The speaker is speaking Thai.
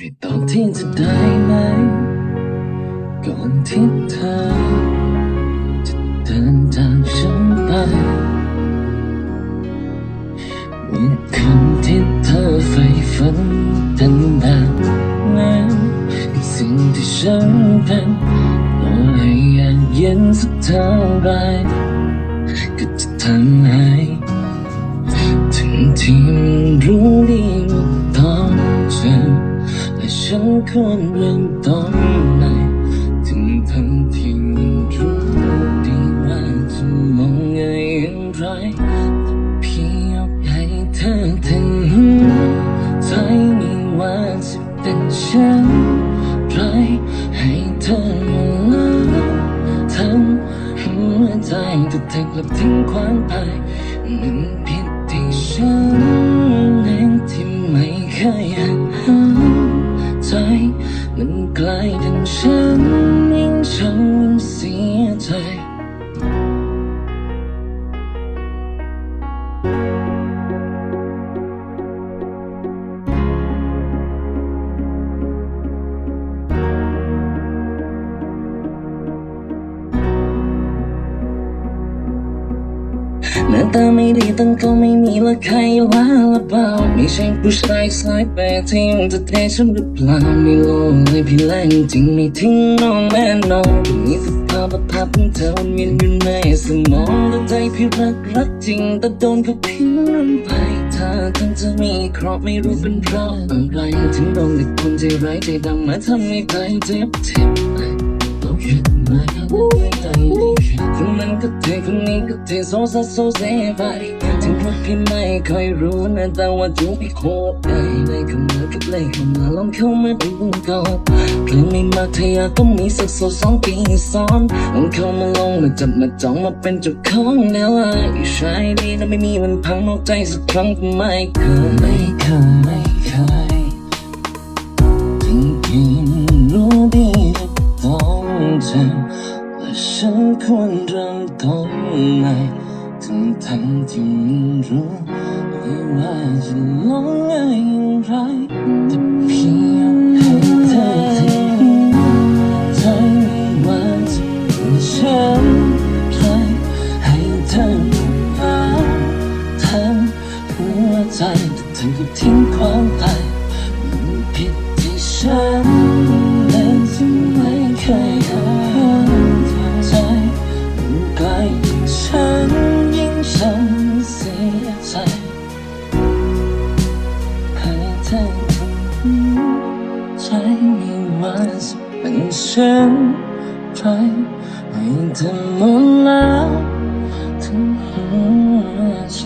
ช่วยตอบที่จะได้ไหม ก่อนที่เธอ จะเดินจากฉันไปวันคืนที่เธอใฝ่ฝันเป็นแบบนั้นสิ่งที่ฉันเป็นต่อให้ยากเย็นสักเท่าไรก็จะทำให้ ถึงที่รู้ดีว่า ฉันควรเริ่มต้นไหนถึงทั้งที่รู้ดีว่าจะมองไงอย่างไรเพียงอยากให้เธอถึงใจไม่ว่าจะเป็นเช่นไรให้เธอมองแล้วทั้งหัวใจถูกเธอกลับทิ้งขวางไปมันผิ น้าตาไม่ดีตั้งก็ไม่มีละใครว่าละเปล่าไม่ใช่ผู้ชายสายแปลกที่ยังจะเทฉันหรือเปล่าไม่โลงเลยพี่แรงจริงไม่ทิ้งน้องแน่นอนมีสภาพภาพของเธอวนเวียนอยู่ในสมองแล้วใจพี่รักรักจริงแต่โดนเขาทิ้งมันไปเธอทั้งจะมีคราะห์ไม่รู้เป็นเพราะอะไรถึงโดนเด็กคนใจร้ายใจดำมาทำให้ใจเจ็บเจ็บ ต้องดมาคนนั้นก็เทคนนี้ก็เทโซซัสโซเซไปถึงพว่าพี่ไม่เคยรู้นะแต่ว่าจูพี่โคตรได้เลยเข้ามาก็เลยเข้ามาลองเข้ามาดูก่อนเพลงไม่มาทยาก็มีสักโซสองปีซ้อนลองเข้ามาลงมาจับมาจ้องมาเป็นเจ้าของแล้วไอ้ชายดีนะไม่มีมันพังนอกใจสักครั้งก็ไม่เคยไม่เคยไม่เคยถึงกิน จและฉันควรเริ่มต้นใหม่ถึงทั้งที่รู้ไม่ว่าจะลงไงอย่างไร วันเป็นฉันใครให้เธอมองแล้วถึงหัวใจ